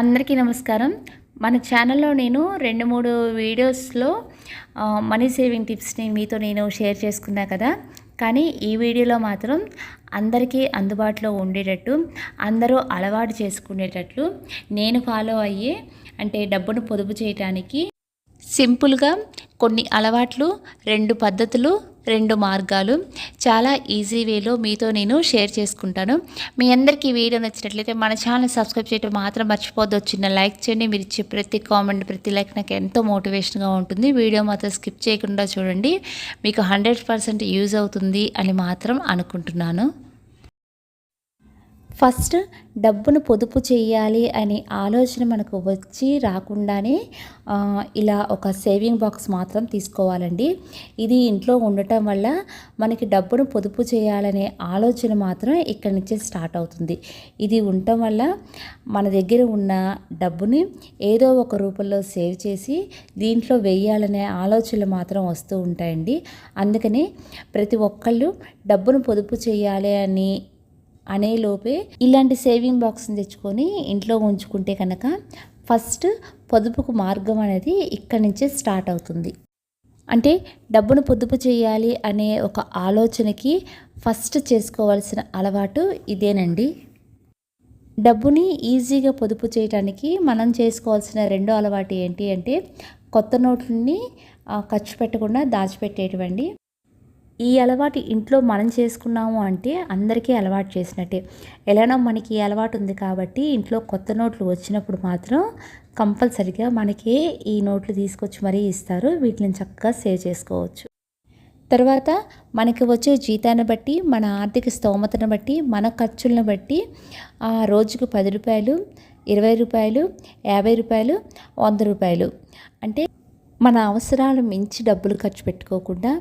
అందరికీ నమస్కారం. మన ఛానల్లో నేను రెండు మూడు వీడియోస్లో మనీ సేవింగ్ టిప్స్ని మీతో నేను షేర్ చేసుకున్నా కదా. కానీ ఈ వీడియోలో మాత్రం అందరికీ అందుబాటులో ఉండేటట్టు అందరూ అలవాటు చేసుకునేటట్లు నేను ఫాలో అయ్యే అంటే డబ్బును పొదుపు చేయటానికి సింపుల్గా కొన్ని అలవాట్లు రెండు పద్ధతులు రెండు మార్గాలు చాలా ఈజీ వేలో మీతో నేను షేర్ చేసుకుంటాను. మీ అందరికీ వీడియో నచ్చినట్లయితే మన ఛానల్ సబ్స్క్రైబ్ చేయడం మాత్రం మర్చిపోద్దు చిన్న లైక్ చేయండి. మీరు ఇచ్చే ప్రతి కామెంట్ ప్రతి లైక్ నాకు ఎంతో మోటివేషన్గా ఉంటుంది. వీడియో మాత్రం స్కిప్ చేయకుండా చూడండి. మీకు హండ్రెడ్ పర్సెంట్ యూజ్ అవుతుంది అని మాత్రం అనుకుంటున్నాను. ఫస్ట్ డబ్బును పొదుపు చేయాలి అనే ఆలోచన మనకు వచ్చి రాకుండానే ఇలా ఒక సేవింగ్ బాక్స్ మాత్రం తీసుకోవాలండి. ఇది ఇంట్లో ఉండటం వల్ల మనకి డబ్బును పొదుపు చేయాలనే ఆలోచన మాత్రం ఇక్కడి నుంచే స్టార్ట్ అవుతుంది. ఇది ఉండటం వల్ల మన దగ్గర ఉన్న డబ్బుని ఏదో ఒక రూపంలో సేవ్ చేసి దీంట్లో వెయ్యాలనే ఆలోచనలు మాత్రం వస్తూ ఉంటాయండి. అందుకని ప్రతి ఒక్కళ్ళు డబ్బును పొదుపు చేయాలి అని అనే లోపే ఇలాంటి సేవింగ్ బాక్స్ని తెచ్చుకొని ఇంట్లో ఉంచుకుంటే కనుక ఫస్ట్ పొదుపుకు మార్గం అనేది ఇక్కడి నుంచే స్టార్ట్ అవుతుంది. అంటే డబ్బును పొదుపు చేయాలి అనే ఒక ఆలోచనకి ఫస్ట్ చేసుకోవాల్సిన అలవాటు ఇదేనండి. డబ్బుని ఈజీగా పొదుపు చేయడానికి మనం చేసుకోవాల్సిన రెండో అలవాటు ఏంటి అంటే కొత్త నోట్లని ఖర్చు పెట్టకుండా దాచిపెట్టేటివండి. ఈ అలవాటు ఇంట్లో మనం చేసుకున్నాము అంటే అందరికీ అలవాటు చేసినట్టే. ఎలానో మనకి ఈ అలవాటు ఉంది కాబట్టి ఇంట్లో కొత్త నోట్లు వచ్చినప్పుడు మాత్రం కంపల్సరిగా మనకి ఈ నోట్లు తీసుకొచ్చి మరీ ఇస్తారు. వీటిని చక్కగా సేవ్ చేసుకోవచ్చు. తర్వాత మనకి వచ్చే జీతాన్ని బట్టి మన ఆర్థిక స్తోమతను బట్టి మన ఖర్చులను బట్టి ఆ రోజుకు పది రూపాయలు ఇరవై రూపాయలు యాభై రూపాయలు వంద రూపాయలు. అంటే మన అవసరాలు మించి డబ్బులు ఖర్చు పెట్టుకోకుండా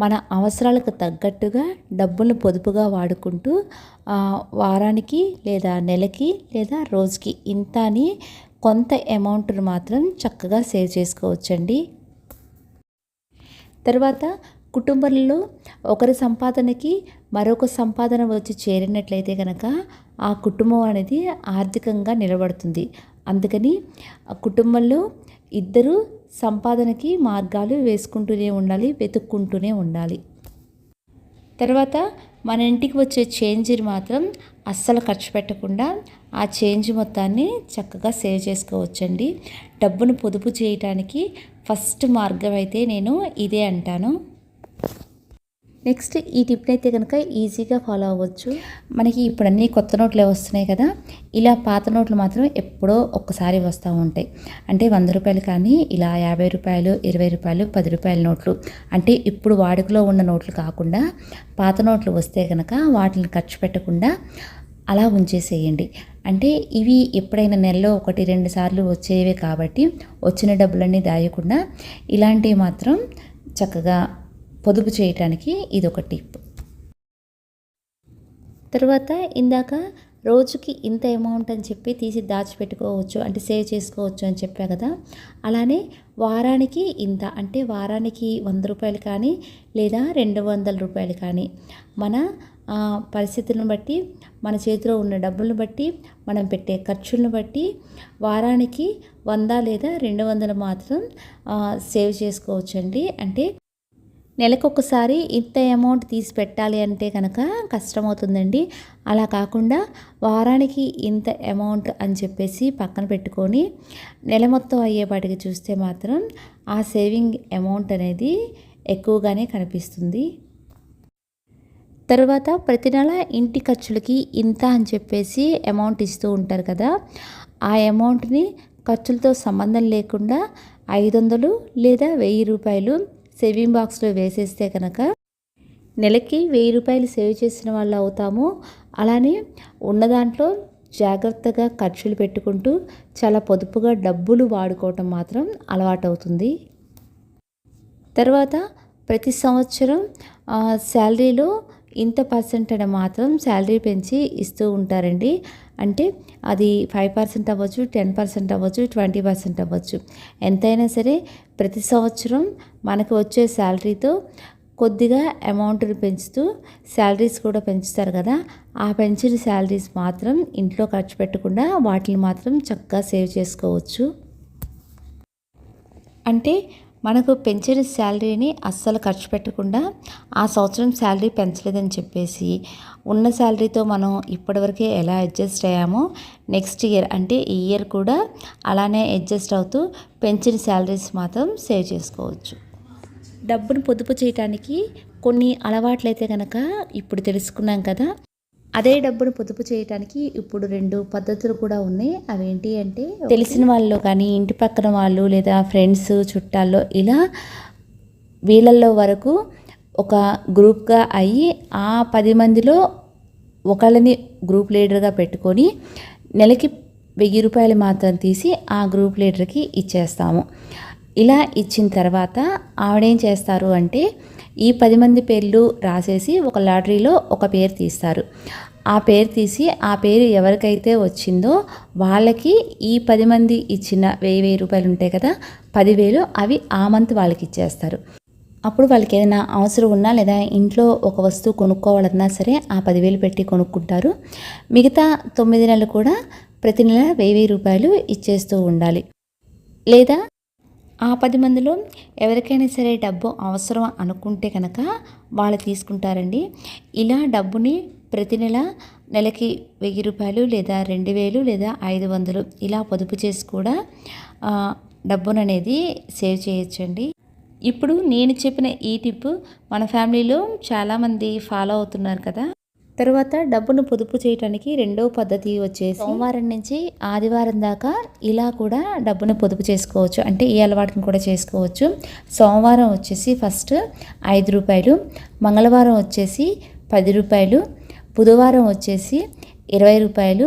మన అవసరాలకు తగ్గట్టుగా డబ్బులను పొదుపుగా వాడుకుంటూ వారానికి లేదా నెలకి లేదా రోజుకి ఇంత అని కొంత అమౌంట్ను మాత్రం చక్కగా సేవ్ చేసుకోవచ్చండి. తర్వాత కుటుంబంలో ఒకరి సంపాదనకి మరొక సంపాదన వచ్చి చేరినట్లయితే కనుక ఆ కుటుంబం అనేది ఆర్థికంగా నిలబడుతుంది. అందుకని కుటుంబంలో ఇద్దరు సంపాదనకి మార్గాలు వేసుకుంటూనే ఉండాలి వెతుక్కుంటూనే ఉండాలి. తర్వాత మన ఇంటికి వచ్చే చేంజ్ని మాత్రం అస్సలు ఖర్చు పెట్టకుండా ఆ చేంజ్ మొత్తాన్ని చక్కగా సేవ్ చేసుకోవచ్చండి. డబ్బును పొదుపు చేయటానికి ఫస్ట్ మార్గం అయితే నేను ఇదే అంటాను. నెక్స్ట్ ఈ టిప్ని అయితే కనుక ఈజీగా ఫాలో అవ్వచ్చు. మనకి ఇప్పుడు అన్నీ కొత్త నోట్లే వస్తున్నాయి కదా ఇలా పాత నోట్లు మాత్రం ఎప్పుడో ఒక్కసారి వస్తూ ఉంటాయి. అంటే వంద రూపాయలు కానీ ఇలా యాభై రూపాయలు ఇరవై రూపాయలు పది రూపాయల నోట్లు. అంటే ఇప్పుడు వాడుకలో ఉన్న నోట్లు కాకుండా పాత నోట్లు వస్తే కనుక వాటిని ఖర్చు పెట్టకుండా అలా ఉంచేసేయండి. అంటే ఇవి ఎప్పుడైనా నెలలో ఒకటి రెండు సార్లు వచ్చేవే కాబట్టి వచ్చిన డబ్బులన్నీ దాయకుండా ఇలాంటివి మాత్రం చక్కగా పొదుపు చేయటానికి ఇది ఒక టిప్. తర్వాత ఇందాక రోజుకి ఇంత అమౌంట్ అని చెప్పి తీసి దాచిపెట్టుకోవచ్చు అంటే సేవ్ చేసుకోవచ్చు అని చెప్పా కదా అలానే వారానికి ఇంత అంటే వారానికి వంద రూపాయలు కానీ లేదా రెండు వందల రూపాయలు కానీ మన పరిస్థితులను బట్టి మన చేతిలో ఉన్న డబ్బులను బట్టి మనం పెట్టే ఖర్చులను బట్టి వారానికి వంద లేదా రెండు వందలు మాత్రం సేవ్ చేసుకోవచ్చండి. అంటే నెలకొకసారి ఇంత అమౌంట్ తీసి పెట్టాలి అంటే కనుక కష్టమవుతుందండి. అలా కాకుండా వారానికి ఇంత అమౌంట్ అని చెప్పేసి పక్కన పెట్టుకొని నెల మొత్తం అయ్యేపాటికి చూస్తే మాత్రం ఆ సేవింగ్ అమౌంట్ అనేది ఎక్కువగానే కనిపిస్తుంది. తర్వాత ప్రతి నెల ఇంటి ఖర్చులకి ఇంత అని చెప్పేసి అమౌంట్ ఇస్తూ ఉంటారు కదా. ఆ అమౌంట్ని ఖర్చులతో సంబంధం లేకుండా ఐదు వందలు లేదా వెయ్యి రూపాయలు సేవింగ్ బాక్స్లో వేసేస్తే కనుక నెలకి వెయ్యి రూపాయలు సేవ్ చేసిన వాళ్ళు అవుతాము. అలానే ఉన్న దాంట్లో జాగ్రత్తగా ఖర్చులు పెట్టుకుంటూ చాలా పొదుపుగా డబ్బులు వాడుకోవటం మాత్రం అలవాటవుతుంది. తర్వాత ప్రతి సంవత్సరం శాలరీలో ఇంత పర్సెంట్ అని మాత్రం శాలరీ పెంచి ఇస్తూ ఉంటారండి. అంటే అది ఫైవ్ పర్సెంట్ అవ్వచ్చు టెన్ పర్సెంట్ అవ్వచ్చు ట్వంటీ పర్సెంట్ అవ్వచ్చు. ఎంతైనా సరే ప్రతి సంవత్సరం మనకు వచ్చే శాలరీతో కొద్దిగా అమౌంట్ని పెంచుతూ శాలరీస్ కూడా పెంచుతారు కదా. ఆ పెంచిన శాలరీస్ మాత్రం ఇంట్లో ఖర్చు పెట్టకుండా వాటిని మాత్రం చక్కగా సేవ్ చేసుకోవచ్చు. అంటే మనకు పెంచిన శాలరీని అస్సలు ఖర్చు పెట్టకుండా ఆ సంవత్సరం శాలరీ పెంచలేదని చెప్పేసి ఉన్న శాలరీతో మనం ఇప్పటివరకే ఎలా అడ్జస్ట్ అయ్యామో నెక్స్ట్ ఇయర్ అంటే ఈ ఇయర్ కూడా అలానే అడ్జస్ట్ అవుతూ పెంచిన శాలరీస్ మాత్రం సేవ్ చేసుకోవచ్చు. డబ్బును పొదుపు చేయటానికి కొన్ని అలవాట్లయితే కనుక ఇప్పుడు తెలుసుకున్నాం కదా. అదే డబ్బును పొదుపు చేయటానికి ఇప్పుడు రెండు పద్ధతులు కూడా ఉన్నాయి. అవేంటి అంటే తెలిసిన వాళ్ళు కానీ ఇంటి పక్కన వాళ్ళు లేదా ఫ్రెండ్స్ చుట్టాల్లో ఇలా వీళ్ళల్లో వరకు ఒక గ్రూప్గా అయ్యి ఆ పది మందిలో ఒకళ్ళని గ్రూప్ లీడర్గా పెట్టుకొని నెలకి వెయ్యి రూపాయలు మాత్రం తీసి ఆ గ్రూప్ లీడర్కి ఇచ్చేస్తాము. ఇలా ఇచ్చిన తర్వాత ఆవిడేం చేస్తారు అంటే ఈ పది మంది పేర్లు రాసేసి ఒక లాటరీలో ఒక పేరు తీస్తారు. ఆ పేరు తీసి ఆ పేరు ఎవరికైతే వచ్చిందో వాళ్ళకి ఈ పది మంది ఇచ్చిన వెయ్యి వెయ్యి రూపాయలు ఉంటాయి కదా పదివేలు అవి ఆ మంత్ వాళ్ళకి ఇచ్చేస్తారు. అప్పుడు వాళ్ళకి ఏదైనా అవసరం ఉన్నా లేదా ఇంట్లో ఒక వస్తువు కొనుక్కోవాలన్నా సరే ఆ పదివేలు పెట్టి కొనుక్కుంటారు. మిగతా తొమ్మిది నెలలు కూడా ప్రతి నెల వెయ్యి వెయ్యి రూపాయలు ఇచ్చేస్తూ ఉండాలి. లేదా ఆ పది మందిలో ఎవరికైనా సరే డబ్బు అవసరం అనుకుంటే కనుక వాళ్ళు తీసుకుంటారండి. ఇలా డబ్బుని ప్రతి నెల నెలకి వెయ్యి రూపాయలు లేదా రెండు వేలు లేదా ఐదు వందలు ఇలా పొదుపు చేసి కూడా డబ్బును అనేది సేవ్ చేయొచ్చండి. ఇప్పుడు నేను చెప్పిన ఈ టిప్ మన ఫ్యామిలీలో చాలామంది ఫాలో అవుతున్నారు కదా. తర్వాత డబ్బును పొదుపు చేయడానికి రెండో పద్ధతి వచ్చేసి సోమవారం నుంచి ఆదివారం దాకా ఇలా కూడా డబ్బును పొదుపు చేసుకోవచ్చు. అంటే ఈ అలవాటును కూడా చేసుకోవచ్చు. సోమవారం వచ్చేసి ఫస్ట్ ఐదు రూపాయలు మంగళవారం వచ్చేసి పది రూపాయలు బుధవారం వచ్చేసి ఇరవై రూపాయలు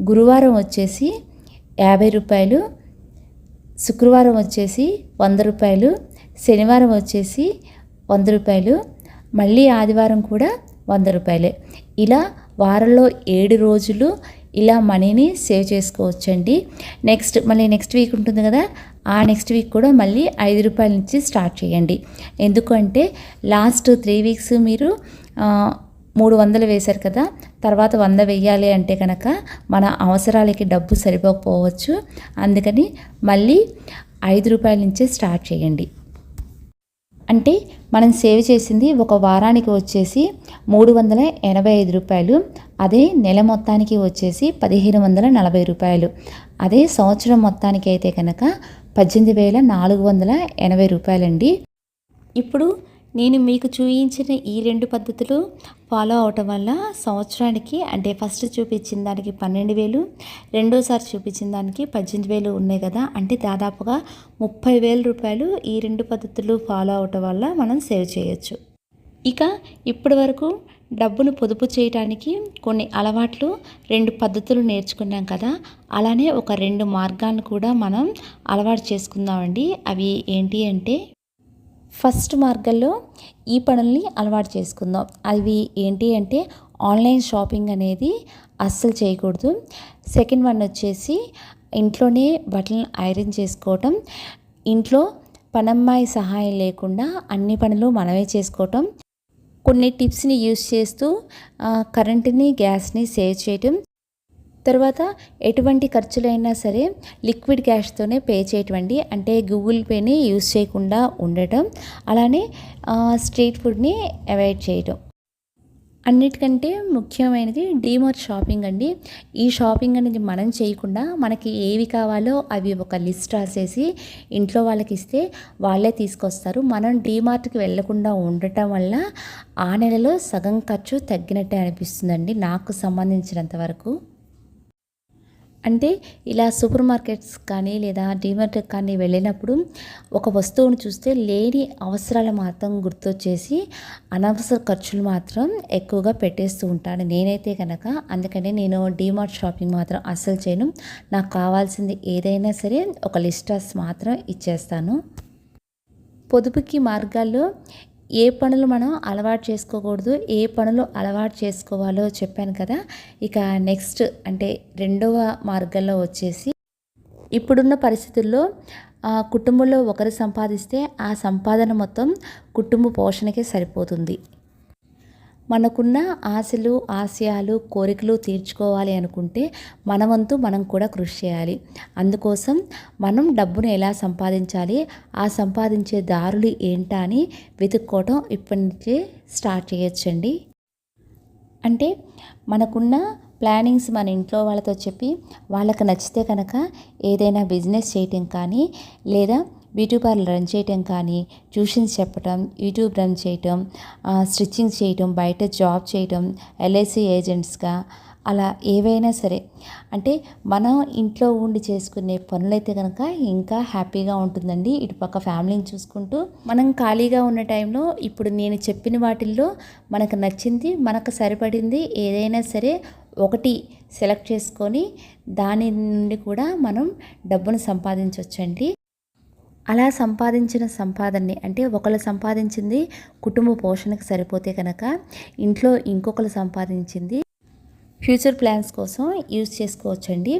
గురువారం వచ్చేసి యాభై రూపాయలు శుక్రవారం వచ్చేసి వంద రూపాయలు శనివారం వచ్చేసి వంద రూపాయలు మళ్ళీ ఆదివారం కూడా వంద రూపాయలే. ఇలా వారంలో ఏడు రోజులు ఇలా మనీని సేవ్ చేసుకోవచ్చండి. నెక్స్ట్ మళ్ళీ నెక్స్ట్ వీక్ ఉంటుంది కదా ఆ నెక్స్ట్ వీక్ కూడా మళ్ళీ ఐదు రూపాయల నుంచి స్టార్ట్ చేయండి. ఎందుకంటే లాస్ట్ త్రీ వీక్స్ మీరు మూడు వందలు వేశారు కదా తర్వాత వంద వెయ్యాలి అంటే కనుక మన అవసరాలకి డబ్బు సరిపోకపోవచ్చు. అందుకని మళ్ళీ ఐదు రూపాయల నుంచే స్టార్ట్ చేయండి. అంటే మనం సేవ్ చేసింది ఒక వారానికి వచ్చేసి మూడు వందల ఎనభై ఐదు రూపాయలు అదే నెల మొత్తానికి వచ్చేసి పదిహేను వందల నలభై రూపాయలు. అదే సంవత్సరం మొత్తానికి అయితే కనుక పద్దెనిమిది వేల నాలుగు వందల ఎనభై రూపాయలండి. ఇప్పుడు నేను మీకు చూపించిన ఈ రెండు పద్ధతులు ఫాలో అవటం వల్ల సంవత్సరానికి అంటే ఫస్ట్ చూపించిన దానికి పన్నెండు వేలు రెండోసారి చూపించిన దానికి పద్దెనిమిది వేలు ఉన్నాయి కదా. అంటే దాదాపుగా ముప్పై వేల రూపాయలు ఈ రెండు పద్ధతులు ఫాలో అవటం వల్ల మనం సేవ్ చేయొచ్చు. ఇక ఇప్పటి వరకు డబ్బును పొదుపు చేయడానికి కొన్ని అలవాట్లు రెండు పద్ధతులు నేర్చుకున్నాం కదా. అలానే ఒక రెండు మార్గాలను కూడా మనం అలవాటు చేసుకుందామండి. అవి ఏంటి అంటే ఫస్ట్ మార్గంలో ఈ పనుల్ని అలవాటు చేసుకుందాం. అవి ఏంటి అంటే ఆన్లైన్ షాపింగ్ అనేది అస్సలు చేయకూడదు. సెకండ్ వన్ వచ్చేసి ఇంట్లోనే బట్టలను ఐరన్ చేసుకోవటం. ఇంట్లో పనమ్మాయి సహాయం లేకుండా అన్ని పనులు మనమే చేసుకోవటం. కొన్ని టిప్స్ని యూస్ చేస్తూ కరెంటుని గ్యాస్ని సేవ్ చేయటం. తర్వాత ఎటువంటి ఖర్చులైనా సరే లిక్విడ్ క్యాష్తోనే పే చేయటువంటి అంటే గూగుల్ పేని యూస్ చేయకుండా ఉండటం. అలానే స్ట్రీట్ ఫుడ్ని అవాయిడ్ చేయటం. అన్నిటికంటే ముఖ్యమైనది డీమార్ట్ షాపింగ్ అండి. ఈ షాపింగ్ అనేది మనం చేయకుండా మనకి ఏవి కావాలో అవి ఒక లిస్ట్ రాసేసి ఇంట్లో వాళ్ళకి ఇస్తే వాళ్ళే తీసుకొస్తారు. మనం డీమార్ట్కి వెళ్ళకుండా ఉండటం వల్ల ఆ నెలలో సగం ఖర్చు తగ్గినట్టే అనిపిస్తుందండి. నాకు సంబంధించినంత వరకు. అంటే ఇలా సూపర్ మార్కెట్స్ కానీ లేదా డీమార్ట్ కానీ వెళ్ళినప్పుడు ఒక వస్తువును చూస్తే లేని అవసరాలు మాత్రం గుర్తొచ్చేసి అనవసర ఖర్చులు మాత్రం ఎక్కువగా పెట్టేస్తూ ఉంటాను. నేనైతే కనుక అందుకనే నేను డీమార్ట్ షాపింగ్ మాత్రం అస్సలు చేయను. నాకు కావాల్సింది ఏదైనా సరే ఒక లిస్ట్ మాత్రం ఇచ్చేస్తాను. పొదుపుకి మార్గాల్లో ఏ పనులు మనం అలవాటు చేసుకోకూడదు ఏ పనులు అలవాటు చేసుకోవాలో చెప్పాను కదా. ఇక నెక్స్ట్ అంటే రెండవ మార్గంలో వచ్చేసి ఇప్పుడున్న పరిస్థితుల్లో ఆ, కుటుంబంలో ఒకరు సంపాదిస్తే ఆ సంపాదన మొత్తం కుటుంబ పోషణకే సరిపోతుంది. మనకున్న ఆశలు ఆశయాలు కోరికలు తీర్చుకోవాలి అనుకుంటే మన వంతు మనం కూడా కృషి చేయాలి. అందుకోసం మనం డబ్బును ఎలా సంపాదించాలి ఆ సంపాదించే దారులు ఏంటా అని వెతుక్కోవటం ఇప్పటి నుంచే స్టార్ట్ చేయొచ్చండి. అంటే మనకున్న ప్లానింగ్స్ మన ఇంట్లో వాళ్ళతో చెప్పి వాళ్ళకి నచ్చితే కనుక ఏదైనా బిజినెస్ చేయటం కానీ లేదా బ్యూటీ పార్లర్ రన్ చేయటం కానీ ట్యూషన్స్ చెప్పటం యూట్యూబ్ రన్ చేయటం స్టిచ్చింగ్ చేయటం బయట జాబ్ చేయటం ఎల్ఐసి ఏజెంట్స్గా అలా ఏవైనా సరే. అంటే మనం ఇంట్లో ఉండి చేసుకునే పనులైతే కనుక ఇంకా హ్యాపీగా ఉంటుందండి. ఇటు పక్క ఫ్యామిలీని చూసుకుంటూ మనం ఖాళీగా ఉన్న టైంలో ఇప్పుడు నేను చెప్పిన వాటిల్లో మనకు నచ్చింది మనకు సరిపడింది ఏదైనా సరే ఒకటి సెలెక్ట్ చేసుకొని దాని నుండి కూడా మనం డబ్బును సంపాదించవచ్చండి అలా సంపాదించిన సంపాదనని అంటే ఒకళ్ళు సంపాదించింది కుటుంబ పోషణకు సరిపోతే కనుక ఇంట్లో ఇంకొకరు సంపాదించింది ఫ్యూచర్ ప్లాన్స్ కోసం యూజ్ చేసుకోవచ్చండి.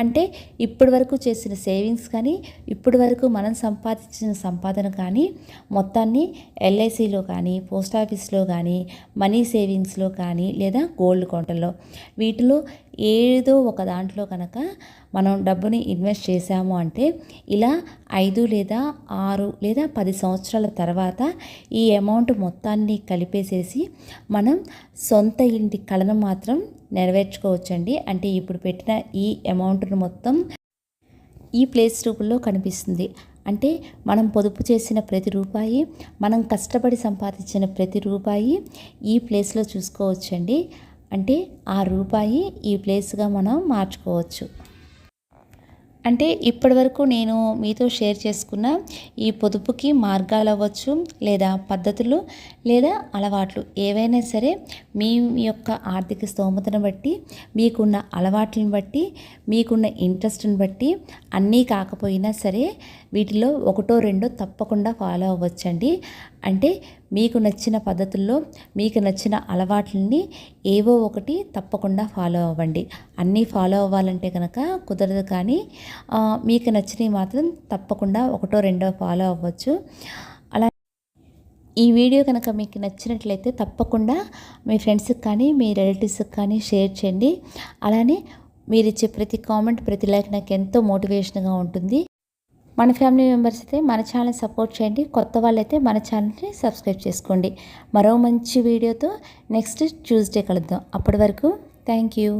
అంటే ఇప్పటి వరకు చేసిన సేవింగ్స్ కానీ ఇప్పటి వరకు మనం సంపాదించిన సంపాదన కానీ మొత్తాన్ని ఎల్ఐసిలో కానీ పోస్ట్ ఆఫీస్లో కానీ మనీ సేవింగ్స్లో కానీ లేదా గోల్డ్ కౌంటర్లో వీటిలో ఏదో ఒక దాంట్లో కనుక మనం డబ్బుని ఇన్వెస్ట్ చేశాము అంటే ఇలా ఐదు లేదా ఆరు లేదా పది సంవత్సరాల తర్వాత ఈ అమౌంట్ మొత్తాన్ని కలిపేసేసి మనం సొంత ఇంటి కళను మాత్రం నెరవేర్చుకోవచ్చండి. అంటే ఇప్పుడు పెట్టిన ఈ అమౌంట్ను మొత్తం ఈ ప్లేస్ రూపంలో కనిపిస్తుంది. అంటే మనం పొదుపు చేసిన ప్రతి రూపాయి మనం కష్టపడి సంపాదించిన ప్రతి రూపాయి ఈ ప్లేస్లో చూసుకోవచ్చండి. అంటే ఆ రూపాయి ఈ ప్లేస్గా మనం మార్చుకోవచ్చు. అంటే ఇప్పటివరకు నేను మీతో షేర్ చేసుకున్న ఈ పొదుపుకి మార్గాలు అవ్వచ్చు లేదా పద్ధతులు లేదా అలవాట్లు ఏవైనా సరే మీ యొక్క ఆర్థిక స్తోమతను బట్టి మీకున్న అలవాట్లను బట్టి మీకున్న ఇంట్రెస్ట్ని బట్టి అన్నీ కాకపోయినా సరే వీటిలో ఒకటో రెండో తప్పకుండా ఫాలో అవ్వచ్చండి. అంటే మీకు నచ్చిన పద్ధతుల్లో మీకు నచ్చిన అలవాట్లని ఏవో ఒకటి తప్పకుండా ఫాలో అవ్వండి. అన్నీ ఫాలో అవ్వాలంటే కనుక కుదరదు కానీ మీకు నచ్చినవి మాత్రం తప్పకుండా ఒకటో రెండో ఫాలో అవ్వచ్చు. అలా ఈ వీడియో కనుక మీకు నచ్చినట్లయితే తప్పకుండా మీ ఫ్రెండ్స్కి కానీ మీ రిలేటివ్స్కి కానీ షేర్ చేయండి. అలానే మీరు ఇచ్చే ప్రతి కామెంట్ ప్రతి లైక్ నాకు ఎంతో మోటివేషన్గా ఉంటుంది. మన ఫ్యామిలీ మెంబర్స్ అయితే మన ఛానల్ సపోర్ట్ చేయండి. కొత్త వాళ్ళైతే మన ఛానల్ని సబ్స్క్రైబ్ చేసుకోండి. మరో మంచి వీడియోతో నెక్స్ట్ ట్యూస్డే కలుద్దాం. అప్పటి వరకు థ్యాంక్ యూ.